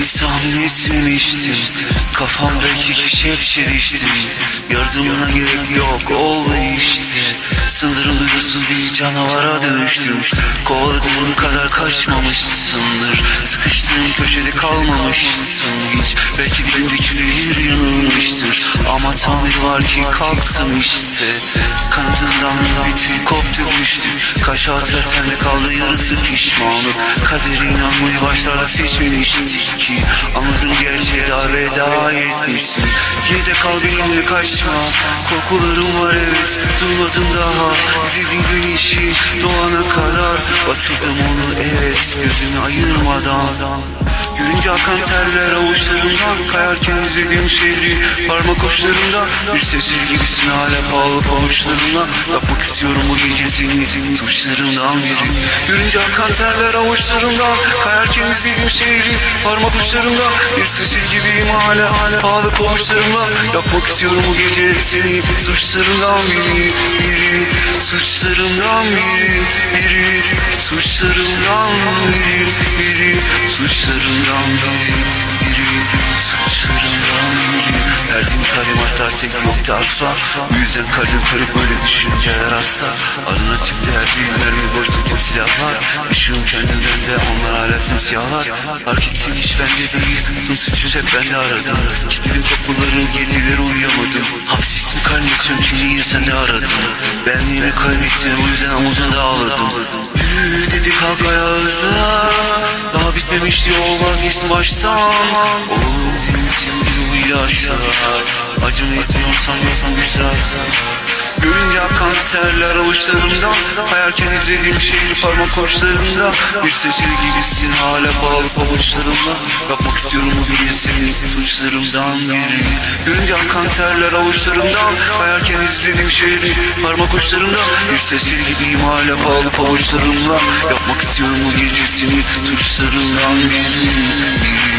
tahmin etmemiştim Kafamdaki kişi çeliştim. Yardımına gerek yok oldu işte. Sınırın duygusuz bir canavara dönüştüm. Kovaladığın kadar kaçmamışsındır. Sıkıştığın köşede kalmamışsın hiç. Belki dilimdeki zehir yanılmıştır Ama tamir var ki kalktım işte. Kanadından bir tüy koptu düştü Kaş hatıra sende kaldı yarısı pişmanım Kadere inanmayı başlarda seçmemiştik ki Anladım gerçeğe daha veda etmişsin Yine de kal benimle kaçma. Korkularım var evet. Durmadın daha. İzlediğin güneşi doğana kadar. Batırdım onu evet. Gözümü ayırmadan. Görünce akan terler avuçlarımdan Kayarken izlediğim şehri parmak uçlarımda Bir sessiz gibisin hala pahalı pabuçlarımla Yapmak istiyorum bu gece seni suçlarımdan biri Görünce akan terler avuçlarımdan Kayarken izlediğim şehri parmak uçlarımda. Bir sessiz gibiyim hala pahalı pabuçlarımla Yapmak istiyorum bu gece seni. Suçlarımdan biri Biri. Suçlarımdan biri Biri. Suçlarımdan biri Biri. Suçlarımdan biri Biri. Suçlarımdan biri. Verdiğim talimatlar sevgi yoktu asla Bu yüzden kalbim kırık böyle düşünceler asla Arına silahlar Işığım kendimden de onlar hala simsiyahlar Fark ettiğim iş bende değil Tüm suçu hep bende aradım. Kilitledim kapıları geceleri uyuyamadım. Hapsettim kalbimi çünkü niye sen de aradın Benliğimi kaybettim o yüzden omuzuna ağladım. Yürü dedi kalk ayağa Daha bitmemişti yol vazgeçtim baştan. Oğlum değilsin bu yaşlar Acım etmiyorsan yok mu güzel akan terler avuçlarımdan Kayarken izlediğim şehri parmak uçlarında Bir seçili gibisin hala bağlı pabuçlarımla Yapmak istiyorum bu gece senin suçlarımdan biri. Görünce akan terler avuçlarımdan Kayarken izlediğim şehri parmak uçlarında Bir seçili gibiyim hala bağlı pabuçlarımla Yapmak istiyorum bu gece senin suçlarımdan biri